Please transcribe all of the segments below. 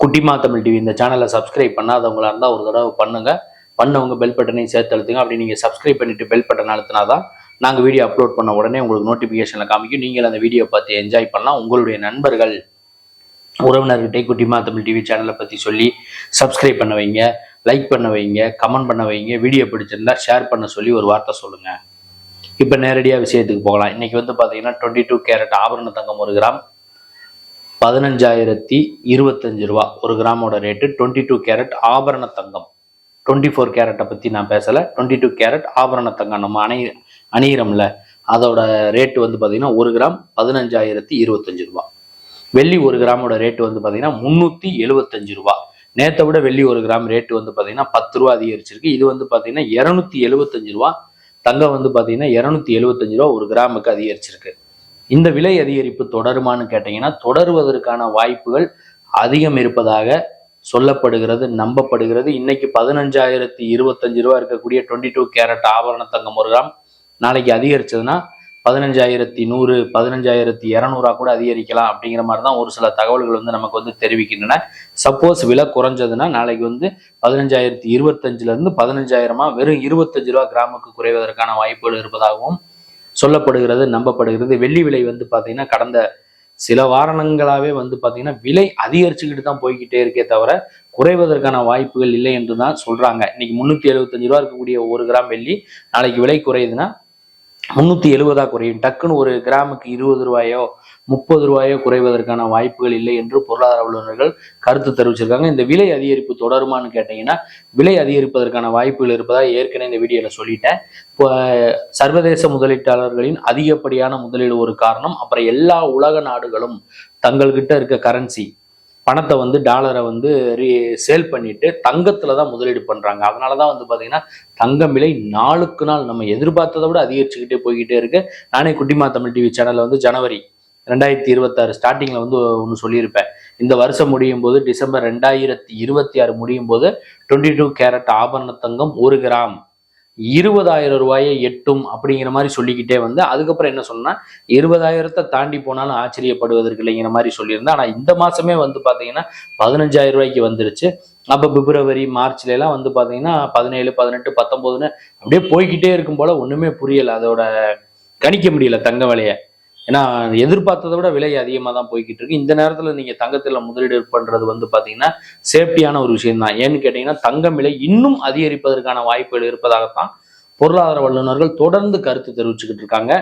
குட்டிமா தமிழ் டிவி இந்த சேனலை சப்ஸ்கிரைப் பண்ணாதவங்களா இருந்தால் ஒரு தடவை பண்ணுங்க. பண்ணவங்க பெல் பட்டனையும் சேர்த்து அழுத்துங்க. அப்படி நீங்கள் சப்ஸ்கிரைப் பண்ணிட்டு பெல் பட்டன் அழுத்தினா தான் நாங்கள் வீடியோ அப்லோட் பண்ண உடனே உங்களுக்கு நோட்டிஃபிகேஷனில் காமிக்கும். நீங்கள் அந்த வீடியோ பார்த்து என்ஜாய் பண்ணலாம். உங்களுடைய நண்பர்கள் உறவினர்கிட்டே குட்டிமா தமிழ் டிவி சேனலை பற்றி சொல்லி சப்ஸ்கிரைப் பண்ண வைங்க. லைக் பண்ண வைங்க. கமெண்ட் பண்ண வைங்க. வீடியோ பிடிச்சிருந்தா ஷேர் பண்ண சொல்லி ஒரு வார்த்தை சொல்லுங்கள் இப்போ நேரடியாக விஷயத்துக்கு போகலாம். இன்றைக்கி வந்து பார்த்தீங்கன்னா டுவெண்ட்டி டூ கேரட் ஆபரண தங்கம் ஒரு கிராம். பதினஞ்சாயிரத்தி இருபத்தஞ்சு ரூபா. ஒரு கிராமோட ரேட்டு டுவெண்ட்டி டூ கேரட் ஆபரண தங்கம். டுவெண்ட்டி ஃபோர் கேரட்டை பற்றி நான் பேசலை. டுவெண்ட்டி டூ கேரட் ஆபரண தங்கம் நம்ம அணி அணியிறோம்ல. அதோட ரேட்டு வந்து பார்த்தீங்கன்னா ஒரு கிராம் பதினஞ்சாயிரத்தி இருபத்தஞ்சு ரூபா. வெள்ளி ஒரு கிராமோட ரேட்டு வந்து பார்த்தீங்கன்னா முந்நூற்றி எழுபத்தஞ்சு ரூபா. நேற்றை விட வெள்ளி ஒரு கிராம் ரேட்டு வந்து பார்த்தீங்கன்னா பத்து ரூபா அதிகரிச்சிருக்கு. இது வந்து பார்த்தீங்கன்னா இரநூத்தி எழுபத்தஞ்சு ரூபா. தங்கம் வந்து பார்த்திங்கன்னா இரநூத்தி எழுபத்தஞ்சு ரூபா ஒரு கிராமுக்கு அதிகரிச்சிருக்கு. இந்த விலை அதிகரிப்பு தொடருமான்னு கேட்டீங்கன்னா தொடருவதற்கான வாய்ப்புகள் அதிகம் இருப்பதாக சொல்லப்படுகிறது நம்பப்படுகிறது. இன்னைக்கு பதினஞ்சாயிரத்தி இருபத்தஞ்சு ரூபா இருக்கக்கூடிய டுவெண்ட்டி டூ கேரட் ஆபரண தங்கம் ஒரு கிராம் நாளைக்கு அதிகரிச்சதுன்னா பதினஞ்சாயிரத்தி நூறு பதினஞ்சாயிரத்தி இரநூறா கூட அதிகரிக்கலாம் அப்படிங்கிற மாதிரி தான் ஒரு சில தகவல்கள் வந்து நமக்கு வந்து தெரிவிக்கின்றன. சப்போஸ் விலை குறைஞ்சதுன்னா நாளைக்கு வந்து பதினஞ்சாயிரத்தி இருபத்தஞ்சுல இருந்து பதினஞ்சாயிரமா வெறும் இருபத்தஞ்சு ரூபா கிராமுக்கு குறைவதற்கான வாய்ப்புகள் இருப்பதாகவும் சொல்லப்படுகிறது நம்பப்படுகிறது. வெள்ளி விலை வந்து பார்த்தீங்கன்னா கடந்த சில வாரணங்களாகவே வந்து பார்த்தீங்கன்னா விலை அதிகரிச்சுக்கிட்டு தான் போய்கிட்டே இருக்கே தவிர குறைவதற்கான வாய்ப்புகள் இல்லை என்று தான் சொல்கிறாங்க இன்னைக்கு முந்நூற்றி எழுபத்தஞ்சு ரூபா இருக்கக்கூடிய ஒரு கிராம் வெள்ளி நாளைக்கு விலை குறையுதுன்னா முந்நூற்றி எழுபதா குறையும். டக்குன்னு ஒரு கிராமுக்கு இருபது ரூபாயோ முப்பது ரூபாயோ குறைவதற்கான வாய்ப்புகள் இல்லை என்று பொருளாதார வல்லுநர்கள் கருத்து தெரிவிச்சிருக்காங்க. இந்த விலை அதிகரிப்பு தொடருமான்னு கேட்டீங்கன்னா விலை அதிகரிப்பதற்கான வாய்ப்புகள் இருப்பதாக ஏற்கனவே இந்த வீடியோவில் சொல்லிட்டேன். இப்போ சர்வதேச முதலீட்டாளர்களின் அதிகப்படியான முதலீடு ஒரு காரணம். அப்புறம் எல்லா உலக நாடுகளும் தங்கள்கிட்ட இருக்க கரன்சி பணத்தை வந்து டாலரை வந்து ரீ சேல் பண்ணிட்டு தங்கத்துல தான் முதலீடு பண்றாங்க. அதனால தான் வந்து பாத்தீங்கன்னா தங்கம் விலை நாளுக்கு நாள் நம்ம எதிர்பார்த்ததை விட அதிகரிச்சுக்கிட்டே போய்கிட்டே இருக்கு. நானே குட்டிமா தமிழ் டிவி சேனல்ல வந்து ஜனவரி ரெண்டாயிரத்தி இருபத்தாறு ஸ்டார்டிங்கில் வந்து ஒன்று சொல்லியிருப்பேன். இந்த வருஷம் முடியும் போது டிசம்பர் ரெண்டாயிரத்தி இருபத்தி ஆறு முடியும் போது டுவெண்ட்டி டூ கேரட் ஆபரண தங்கம் ஒரு கிராம். இருபதாயிரம் ரூபாயை எட்டும் அப்படிங்கிற மாதிரி சொல்லிக்கிட்டே வந்து அதுக்கப்புறம் என்ன சொன்னா இருபதாயிரத்தை தாண்டி போனாலும் ஆச்சரியப்படுவதற்கு இல்லைங்கிற மாதிரி சொல்லியிருந்தேன். ஆனால் இந்த மாசமே வந்து பார்த்தீங்கன்னா பதினஞ்சாயிரம் ரூபாய்க்கு வந்துருச்சு. அப்போ பிப்ரவரி மார்ச்ல எல்லாம் வந்து பார்த்தீங்கன்னா பதினேழு பதினெட்டு பத்தொம்போதுன்னு அப்படியே போய்கிட்டே இருக்கும் போல ஒன்றுமே புரியலை. அதோட கணிக்க முடியல தங்க விலையை. ஏன்னா எதிர்பார்த்ததை விட விலை அதிகமாக தான் போய்கிட்டு இருக்கு. இந்த நேரத்தில் நீங்கள் தங்கத்தில் முதலீடு பண்ணுறது வந்து பார்த்தீங்கன்னா சேஃப்டியான ஒரு விஷயம் தான் ஏன்னு கேட்டிங்கன்னா தங்கம் விலை இன்னும் அதிகரிப்பதற்கான வாய்ப்புகள் இருப்பதாகத்தான் பொருளாதார வல்லுநர்கள் தொடர்ந்து கருத்து தெரிவிச்சுக்கிட்டு இருக்காங்க.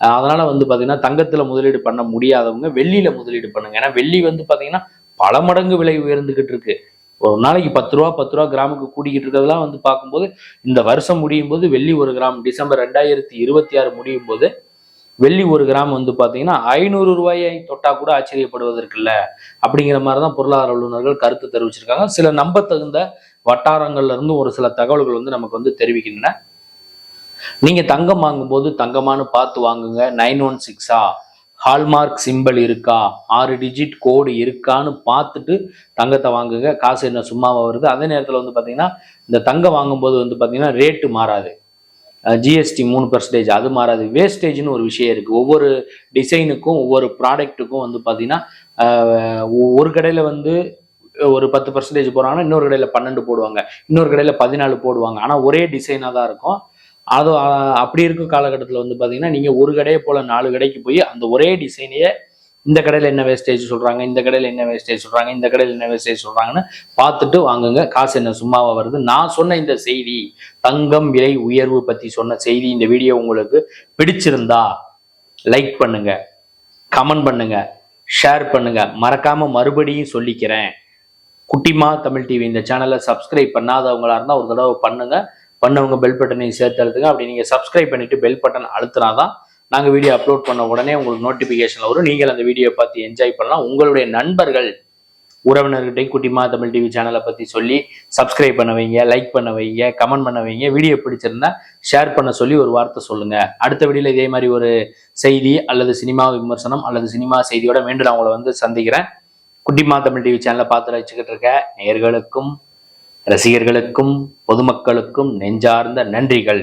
அதனால் அதனால வந்து பார்த்தீங்கன்னா தங்கத்தில் முதலீடு பண்ண முடியாதவங்க வெள்ளியில முதலீடு பண்ணுங்க. ஏன்னா வெள்ளி வந்து பார்த்தீங்கன்னா பல மடங்கு விலை உயர்ந்துகிட்டு இருக்கு. ஒரு நாளைக்கு பத்து ரூபா பத்து ரூபா கிராமுக்கு கூடிக்கிட்டு இருக்கிறதெல்லாம் வந்து பார்க்கும்போது இந்த வருஷம் முடியும் போது வெள்ளி ஒரு கிராம் டிசம்பர் ரெண்டாயிரத்தி இருபத்தி ஆறு முடியும் போது வெள்ளி ஒரு கிராம் வந்து பார்த்தீங்கன்னா ஐநூறு ரூபாயை தொட்டா கூட ஆச்சரியப்படுவதற்கு இல்லை அப்படிங்கிற மாதிரி தான் பொருளாதார வல்லுநர்கள் கருத்து தெரிவிச்சிருக்காங்க. சில நம்பத்தகுந்த வட்டாரங்கள்ல இருந்து ஒரு சில தகவல்கள் வந்து நமக்கு வந்து தெரிவிக்கின்றன. நீங்க தங்கம் வாங்கும்போது தங்கமானு பார்த்து வாங்குங்க. நைன் ஒன் சிக்ஸா ஹால்மார்க் சிம்பிள் இருக்கா? ஆறு டிஜிட் கோடு இருக்கான்னு பார்த்துட்டு தங்கத்தை வாங்குங்க. காசு என்ன சும்மாவா வருது? அதே நேரத்தில் வந்து பார்த்தீங்கன்னா இந்த தங்கம் வாங்கும்போது வந்து பார்த்தீங்கன்னா ரேட்டு மாறாது. ஜிஎஸ்டி மூணு பர்சன்டேஜ் அது மாறாது. வேஸ்டேஜ்னு ஒரு விஷயம் இருக்குது ஒவ்வொரு டிசைனுக்கும் ஒவ்வொரு ப்ராடக்ட்டுக்கும் வந்து பார்த்தீங்கன்னா ஒ- ஒரு கடையில் வந்து ஒரு பத்து பர்சன்டேஜ் போடுறாங்கன்னா இன்னொரு கடையில் பன்னெண்டு போடுவாங்க. இன்னொரு கடையில் பதினாலு போடுவாங்க. ஆனால் ஒரே டிசைனாக தான் இருக்கும். அது அப்படி இருக்கும் காலகட்டத்தில் வந்து பார்த்தீங்கன்னா நீங்கள் ஒரு கடையை போல் நாலு கடைக்கு போய் அந்த ஒரே டிசைனையே இந்த கடையில் என்ன வேஸ்டேஜ் சொல்கிறாங்க இந்த கடையில் என்ன வேஸ்டேஜ் சொல்கிறாங்க இந்த கடையில் என்ன வேஸ்டேஜ் சொல்கிறாங்கன்னு பார்த்துட்டு வாங்குங்க. காசு என்ன சும்மாவாக வருது? நான் சொன்ன இந்த செய்தி தங்கம் விலை உயர்வு பற்றி சொன்ன செய்தி இந்த வீடியோ உங்களுக்கு பிடிச்சிருந்தா லைக் பண்ணுங்க கமெண்ட் பண்ணுங்க ஷேர் பண்ணுங்க. மறக்காம மறுபடியும் சொல்லிக்கிறேன். குட்டிமா தமிழ் டிவி இந்த சேனலை சப்ஸ்கிரைப் பண்ணாதவங்களா இருந்தால் ஒரு தடவை பண்ணுங்க. பண்ணவங்க பெல் பட்டனையும் சேர்த்து அழுத்துங்க. அப்படி நீங்கள் சப்ஸ்கிரைப் பண்ணிட்டு பெல் பட்டன் அழுத்தினாதான் நாங்கள் வீடியோ அப்லோட் பண்ண உடனே உங்களுக்கு நோட்டிஃபிகேஷன் வரும். நீங்கள் அந்த வீடியோ பார்த்து என்ஜாய் பண்ணலாம். உங்களுடைய நண்பர்கள் உறவினர்கிட்டையும் குட்டிமா தமிழ் டிவி சேனலை பற்றி சொல்லி சப்ஸ்கிரைப் பண்ண வைங்க லைக் பண்ண வைங்க கமெண்ட் பண்ண வைங்க. வீடியோ பிடிச்சிருந்தா ஷேர் பண்ண சொல்லி ஒரு வார்த்தை சொல்லுங்க. அடுத்த வீடியோல இதே மாதிரி ஒரு செய்தி அல்லது சினிமா விமர்சனம் அல்லது சினிமா செய்தியோட மீண்டும் நான் உங்களை வந்து சந்திக்கிறேன். குட்டிமா தமிழ் டிவி சேனலை பார்த்து வச்சுக்கிட்டு இருக்க நேயர்களுக்கும் ரசிகர்களுக்கும் பொதுமக்களுக்கும் நெஞ்சார்ந்த நன்றிகள்.